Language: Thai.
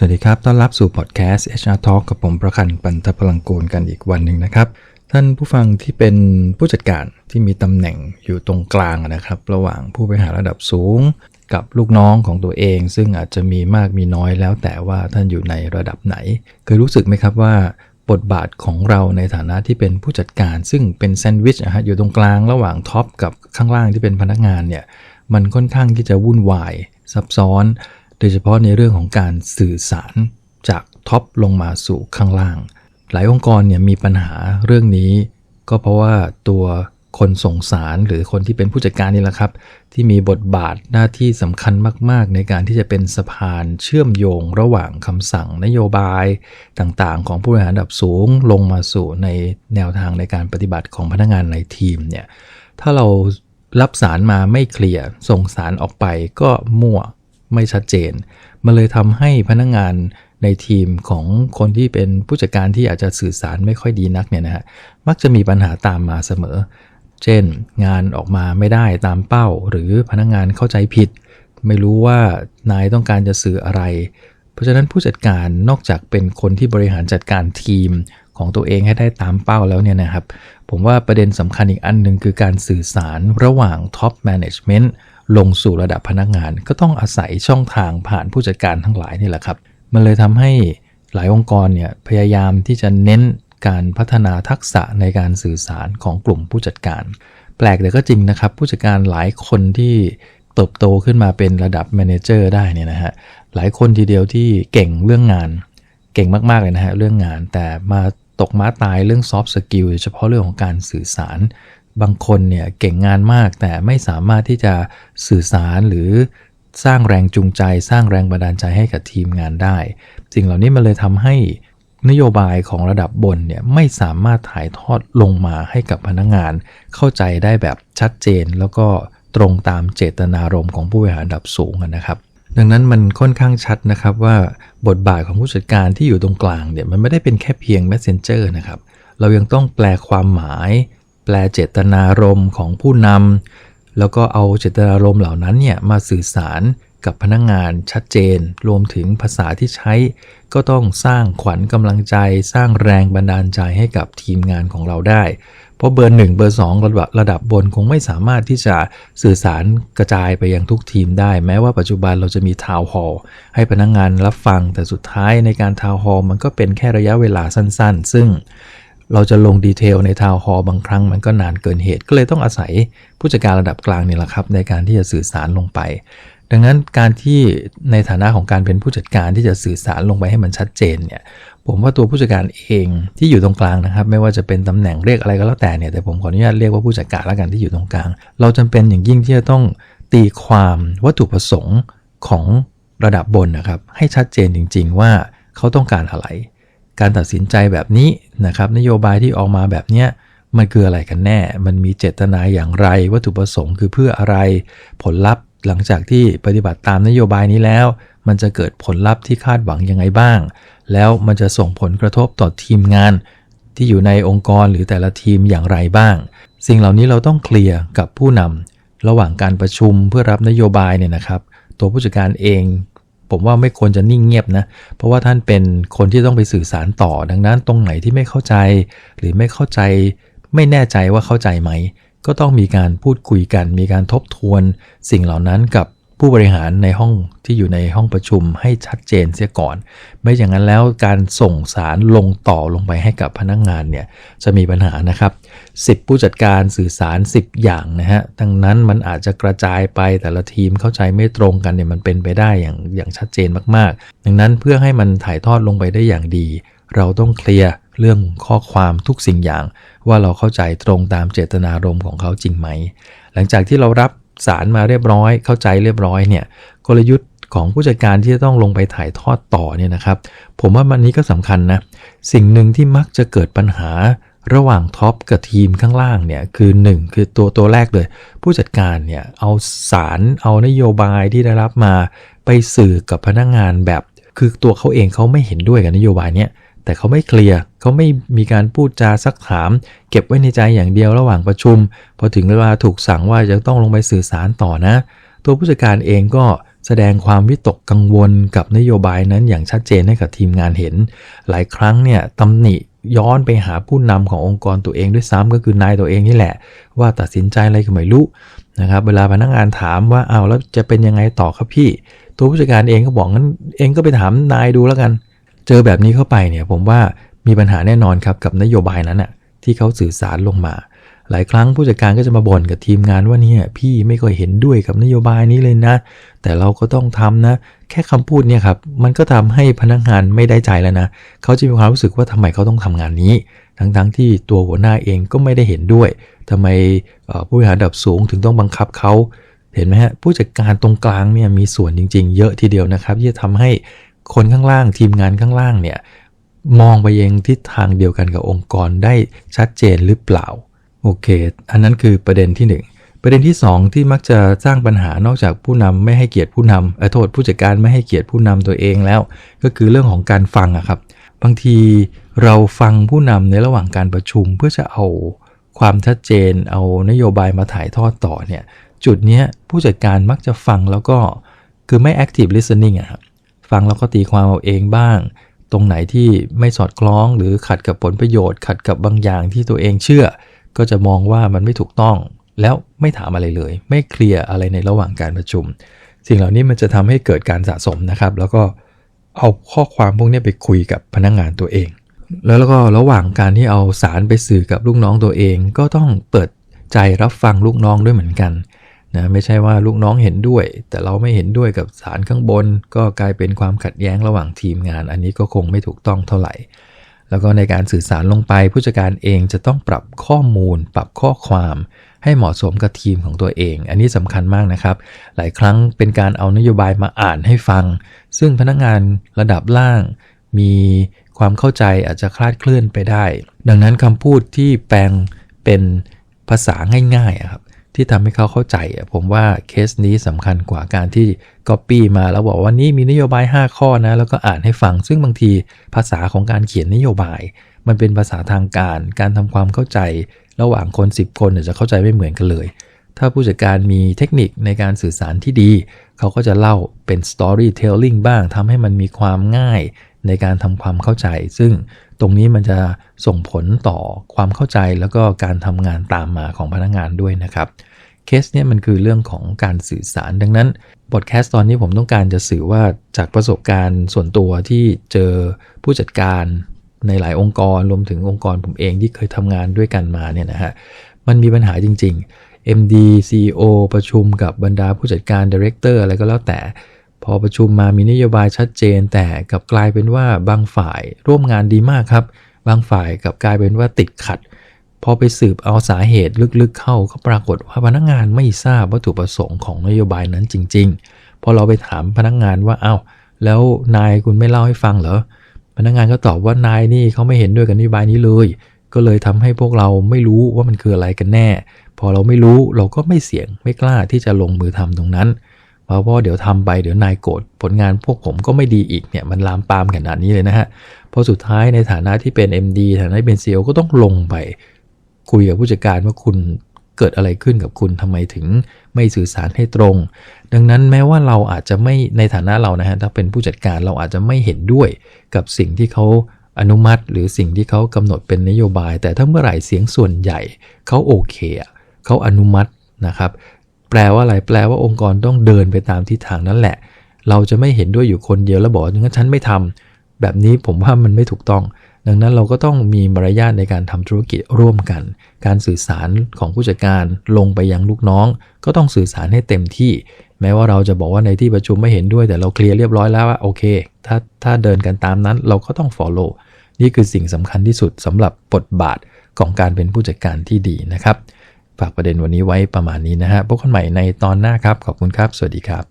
สวัสดีครับ ต้อนรับสู่พอดแคสต์ HR Talk กับผมประคันปันทพลังกูลกันอีกวันหนึ่งนะครับ ท่านผู้ฟังที่เป็นผู้จัดการที่มีตำแหน่งอยู่ตรงกลางนะครับ ระหว่างผู้บริหารระดับสูง กับลูกน้องของตัวเอง ซึ่งอาจจะมีมากมีน้อยแล้ว แต่ว่าท่านอยู่ในระดับไหน เคยรู้สึกไหมครับว่า บทบาทของเราในฐานะที่เป็นผู้จัดการ ซึ่งเป็นแซนด์วิชนะฮะอยู่ตรงกลางระหว่างท็อปกับข้างล่างที่เป็นพนักงานเนี่ยมันค่อนข้างที่จะวุ่นวายซับซ้อน โดยเฉพาะในเรื่องของการสื่อสารจากท็อปลงมาสู่ข้างล่าง หลายองค์กรเนี่ยมีปัญหาเรื่องนี้ ก็เพราะว่าตัวคนส่งสารหรือคนที่เป็นผู้จัดการนี่แหละครับ ที่มีบทบาทหน้าที่สำคัญมาก ๆ ในการที่จะเป็นสะพานเชื่อมโยงระหว่างคำสั่งนโยบายต่างๆ ของผู้บริหารระดับสูงลงมาสู่ในแนวทางในการปฏิบัติของพนักงานในทีมเนี่ยถ้าเรารับสารมาไม่เคลียร์ส่งสารออกไปก็มั่ว ไม่ชัดเจน มันเลยทำให้พนักงานในทีมของคนที่เป็นผู้จัดการที่อาจจะสื่อสารไม่ค่อยดีนักเนี่ยนะฮะมักจะมีปัญหาตามมาเสมอ เช่น งานออกมาไม่ได้ตามเป้า หรือพนักงานเข้าใจผิด ไม่รู้ว่านายต้องการจะสื่ออะไร เพราะฉะนั้นผู้จัดการนอกจากเป็นคนที่บริหารจัดการทีมของตัวเองให้ได้ตามเป้าแล้วเนี่ยนะครับ ผมว่าประเด็นสำคัญอีกอันหนึ่งคือการสื่อสารระหว่างท็อปแมネจเมนต์ ลงสู่ระดับพนักงาน ก็ต้องอาศัยช่องทางผ่านผู้จัดการทั้งหลายนี่แหละครับ มันเลยทำให้หลายองค์กรเนี่ยพยายามที่จะเน้นการพัฒนาทักษะในการสื่อสารของกลุ่มผู้จัดการ แปลกแต่ก็จริงนะครับ ผู้จัดการหลายคนที่เติบโตขึ้นมาเป็นระดับแมเนเจอร์ได้เนี่ยนะฮะหลายคนทีเดียวที่เก่งเรื่องงาน เก่งมาก ๆ เลยนะฮะเรื่องงานแต่มาตกม้าตายเรื่องซอฟต์สกิลเฉพาะเรื่องของการสื่อสาร บางคนเนี่ยเก่งงานมากแต่ไม่สามารถที่จะสื่อสารหรือสร้างแรงจูงใจ สร้างแรงบันดาลใจให้กับทีมงานได้ สิ่งเหล่านี้มันเลยทำให้นโยบายของระดับบนเนี่ยไม่สามารถถ่ายทอดลงมาให้กับพนักงงาน เข้าใจได้แบบชัดเจน แล้วก็ตรงตามเจตนารมณ์ของผู้บริหารระดับสูงนะครับดังนั้นมันค่อนข้างชัดนะครับว่าบทบาทของผู้จัดการที่อยู่ตรงกลางเนี่ยมันไม่ได้เป็นแค่เพียง messenger นะครับ เรายังต้องแปลความหมาย แปลเจตนารมณ์ของผู้นำแล้วก็เอาเจตนารมณ์เหล่านั้นเนี่ยมาสื่อสารกับพนักงงานชัดเจน รวมถึงภาษาที่ใช้ ก็ต้องสร้างขวัญกำลังใจ สร้างแรงบันดาลใจให้กับทีมงานของเราได้ เพราะเบอร์หนึ่งเบอร์สองระดับระดับบนคงไม่สามารถที่จะสื่อสารกระจายไปยังทุกทีมได้ แม้ว่าปัจจุบันเราจะมีทาวน์ฮอลให้พนักงงานรับฟังแต่สุดท้ายในการทาวน์ฮอลมันก็เป็นแค่ระยะเวลาสั้น ๆ ซึ่ง เราจะลงดีเทลในทาวน์ฮอลบางครั้งมันก็นานเกินเหตุ ก็เลยต้องอาศัยผู้จัดการระดับกลางนี่แหละครับ ในการที่จะสื่อสารลงไป ดังนั้นการที่ในฐานะของการเป็นผู้จัดการที่จะสื่อสารลงไปให้มันชัดเจนเนี่ยผมว่าตัวผู้จัดการเองที่อยู่ตรงกลางนะครับ ไม่ว่าจะเป็นตำแหน่งเรียกอะไรก็แล้วแต่เนี่ยแต่ผมขออนุญาตเรียกว่าผู้จัดการแล้วกันที่อยู่ตรงกลาง เราจำเป็นอย่างยิ่งที่จะต้องตีความวัตถุประสงค์ของระดับบนนะครับ ให้ชัดเจนจริง ๆ ว่าเขาต้องการอะไร การตัดสินใจแบบนี้นะครับนโยบายที่ออกมาแบบเนี้ยมันคืออะไรกันแน่ มันมีเจตนาอย่างไร วัตถุประสงค์คือเพื่ออะไร ผลลัพธ์หลังจากที่ปฏิบัติตามนโยบายนี้แล้ว มันจะเกิดผลลัพธ์ที่คาดหวังยังไงบ้าง แล้วมันจะส่งผลกระทบต่อทีมงาน ที่อยู่ในองค์กรหรือแต่ละทีมอย่างไรบ้าง สิ่งเหล่านี้เราต้องเคลียร์กับผู้นำระหว่างการประชุมเพื่อรับนโยบายเนี่ยนะครับ ตัวผู้จัดการเอง ผมว่าไม่ควรจะนิ่งเงียบนะ เพราะว่าท่านเป็นคนที่ต้องไปสื่อสารต่อ ดังนั้นตรงไหนที่ไม่เข้าใจ หรือไม่เข้าใจ ไม่แน่ใจว่าเข้าใจไหม ก็ต้องมีการพูดคุยกัน มีการทบทวน สิ่งเหล่านั้นกับ ผู้บริหารในห้องที่อยู่ในห้องประชุมให้ชัดเจนเสียก่อน ไม่อย่างนั้นแล้วการส่งสารลงต่อลงไปให้กับพนักงงานเนี่ยจะมีปัญหานะครับ 10 ผู้จัดการสื่อสาร 10 อย่างนะฮะดังนั้นมันอาจจะกระจายไปแต่ละทีมเข้าใจไม่ตรงกันเนี่ยมันเป็นไปได้อย่างอย่างชัดเจนมากๆ ดังนั้นเพื่อให้มันถ่ายทอดลงไปได้อย่างดี เราต้องเคลียร์เรื่องข้อความทุกสิ่งอย่าง ว่าเราเข้าใจตรงตามเจตนารมณ์ของเขาจริงไหม หลังจากที่เรารับ สารมาเรียบร้อย เข้าใจเรียบร้อยเนี่ยกลยุทธ์ของผู้จัดการที่จะต้องลงไปถ่ายทอดต่อเนี่ยนะครับ ผมว่ามันนี้ก็สำคัญนะสิ่งหนึ่งที่มักจะเกิดปัญหาระหว่างท็อปกับทีมข้างล่างเนี่ยคือ 1 คือตัวตัวแรกเลย ผู้จัดการเนี่ยเอาสารเอานโยบายที่ได้รับมาไปสื่อกับพนักงงานแบบ คือตัวเขาเองเขาไม่เห็นด้วยกับนโยบายเนี้ย แต่เขาไม่เคลียร์เขาไม่มีการพูดจาซักถาม เก็บไว้ในใจอย่างเดียวระหว่างประชุม พอถึงเวลาถูกสั่งว่าจะต้องลงไปสื่อสารต่อนะ ตัวผู้จัดการเองก็แสดงความวิตกกังวลกับนโยบายนั้นอย่างชัดเจนให้กับทีมงานเห็น หลายครั้งเนี่ยตำหนิย้อนไปหาผู้นำขององค์กรตัวเองด้วยซ้ำก็คือนายตัวเองนี่แหละ ว่าตัดสินใจอะไรก็ไม่รู้นะครับเวลาพนักงานถามว่าเอาแล้วจะเป็นยังไงต่อครับพี่ ตัวผู้จัดการเองก็บอกงั้นเองก็ไปถามนายดูแล้วกัน เจอแบบนี้เข้าไปเนี่ยผมว่ามีปัญหาแน่นอนครับกับนโยบายนั้นน่ะที่เขาสื่อสารลงมา หลายครั้งผู้จัดการก็จะมาบ่นกับทีมงานว่าเนี่ยพี่ไม่ค่อยเห็นด้วยกับนโยบายนี้เลยนะ แต่เราก็ต้องทำนะ แค่คำพูดเนี่ยครับมันก็ทำให้พนักงานไม่ได้ใจแล้วนะเขาจะมีความรู้สึกว่าทำไมเขาต้องทำงานนี้ ทั้งๆทที่ตัวหัวหน้าเองก็ไม่ได้เห็นด้วยทำไมผู้บริหารระดับสูงถึงต้องบังคับเขาเห็นไหมฮะผู้จัดการตรงกลางเนี่ยมีส่วนจริง ๆ เยอะทีเดียวนะครับที่จะทำให้ คนข้างล่างทีมงานข้างล่างเนี่ยมองไปเองทิศทางเดียวกันกับองค์กรได้ชัดเจนหรือเปล่า โอเค อันนั้นคือประเด็นที่ 1 ประเด็นที่ 2 ที่มักจะสร้างปัญหานอกจากผู้นำไม่ให้เกียรติผู้นำเออโทษผู้จัดการไม่ให้เกียรติผู้นำตัวเองแล้ว ก็คือเรื่องของการฟังอะครับ บางทีเราฟังผู้นำในระหว่างการประชุมเพื่อจะเอาความชัดเจนเอานโยบายมาถ่ายทอดต่อเนี่ยจุดนี้ผู้จัดการมักจะฟังแล้วก็คือไม่ active listening อะครับ ฟังแล้วก็ตีความเอาเองบ้าง ตรงไหนที่ไม่สอดคล้องหรือขัดกับผลประโยชน์ ขัดกับบางอย่างที่ตัวเองเชื่อ ก็จะมองว่ามันไม่ถูกต้อง แล้วไม่ถามอะไรเลย ไม่เคลียร์อะไรในระหว่างการประชุม สิ่งเหล่านี้มันจะทำให้เกิดการสะสมนะครับ แล้วก็เอาข้อความพวกนี้ไปคุยกับพนักงงานตัวเอง แล้วก็ระหว่างการที่เอาสารไปสื่อกับลูกน้องตัวเอง ก็ต้องเปิดใจรับฟังลูกน้องด้วยเหมือนกัน นะไม่ใช่ว่าลูกน้องเห็นด้วย แต่เราไม่เห็นด้วยกับสารข้างบน ก็กลายเป็นความขัดแย้งระหว่างทีมงาน อันนี้ก็คงไม่ถูกต้องเท่าไหร่ แล้วก็ในการสื่อสารลงไป ผู้จัดการเองจะต้องปรับข้อมูล ปรับข้อความ ให้เหมาะสมกับทีมของตัวเอง อันนี้สำคัญมากนะครับ หลายครั้งเป็นการเอานโยบายมาอ่านให้ฟัง ซึ่งพนักงานระดับล่าง มีความเข้าใจอาจจะคลาดเคลื่อนไปได้ ดังนั้นคำพูดที่แปลงเป็นภาษาง่ายๆครับ ที่ทำให้เขาเข้าใจ ผมว่าเคสนี้สำคัญกว่าการที่ก๊อปปี้มาแล้วบอกว่านี่มีนโยบาย 5 ข้อนะ แล้วก็อ่านให้ฟัง ซึ่งบางทีภาษาของการเขียนนโยบาย มันเป็นภาษาทางการ การทำความเข้าใจ ระหว่างคน 10 คนจะเข้าใจไม่เหมือนกันเลย ถ้าผู้จัดการมีเทคนิคในการสื่อสารที่ดี เขาก็จะเล่าเป็น storytelling บ้างทำให้มันมีความง่ายในการทำความเข้าใจ ซึ่งตรงนี้มันจะส่งผลต่อความเข้าใจแล้วก็การทำงานตามมาของพนักงงานด้วยนะครับ เคสเนี่ยมันคือเรื่องของการสื่อสาร ดังนั้นบทแคสต์ตอนนี้ผมต้องการจะสื่อว่าจากประสบการณ์ส่วนตัวที่เจอผู้จัดการในหลายองค์กรรวมถึงองค์กรผมเองที่เคยทำงานด้วยกันมาเนี่ยนะฮะมันมีปัญหาจริง ๆ MD CEO ประชุมกับบรรดาผู้จัดการ Director อะไรก็แล้วแต่พอประชุมมามีนโยบายชัดเจน แต่กับกลายเป็นว่าบางฝ่ายร่วมงานดีมากครับ บางฝ่ายกับกลายเป็นว่าติดขัด พอไปสืบเอาสาเหตุลึกๆเข้าก็ปรากฏว่าพนักงานไม่ทราบวัตถุประสงค์ของนโยบายนั้นจริง ๆ พอเราไปถามพนักงานว่าเอา้าแล้วนายคุณไม่เล่าให้ฟังเหรอพนักงานก็ตอบว่านายนี่เขาไม่เห็นด้วยกับนโยบายนี้เลย ก็เลยทำให้พวกเราไม่รู้ว่ามันคืออะไรกันแน่ พอเราไม่รู้เราก็ไม่เสี่ยงไม่กล้าที่จะลงมือทำตรงนั้นเพราะว่าเดี๋ยวทำไปเดี๋ยวนายโกรธผลงานพวกผมก็ไม่ดีอีกเนี่ยมันลามปามขนาดนี้เลยนะฮะพอสุดท้ายในฐานะที่เป็น MD ฐานะเป็น CEO ก็ต้องลงไป คุยกับผู้จัดการว่าคุณเกิดอะไรขึ้นกับคุณทำไมถึงไม่สื่อสารให้ตรง ดังนั้นแม้ว่าเราอาจจะไม่ในฐานะเรานะฮะถ้าเป็นผู้จัดการเราอาจจะไม่เห็นด้วยกับสิ่งที่เขาอนุมัติ หรือสิ่งที่เขากำหนดเป็นนโยบาย แต่ถ้าเมื่อไหร่เสียงส่วนใหญ่เขาโอเคเขาอนุมัตินะครับ แปลว่าอะไรแปลว่าองค์กรต้องเดินไปตามทิศทางนั้นแหละ เราจะไม่เห็นด้วยอยู่คนเดียวแล้วบอกงั้นฉันไม่ทำแบบนี้ผมว่ามันไม่ถูกต้อง ดังนั้นเราก็ต้องมีมารยาทในการทำธุรกิจร่วมกัน การสื่อสารของผู้จัดการลงไปยังลูกน้อง ก็ต้องสื่อสารให้เต็มที่ แม้ว่าเราจะบอกว่าในที่ประชุมไม่เห็นด้วย แต่เราเคลียร์เรียบร้อยแล้วว่าโอเค ถ้าถ้าเดินกันตามนั้นเราก็ต้อง follow นี่คือสิ่งสำคัญที่สุดสำหรับบทบาทของการเป็นผู้จัดการที่ดีนะครับ ฝากประเด็นวันนี้ไว้ประมาณนี้นะฮะพบกันใหม่ในตอนหน้าครับ ขอบคุณครับ สวัสดีครับ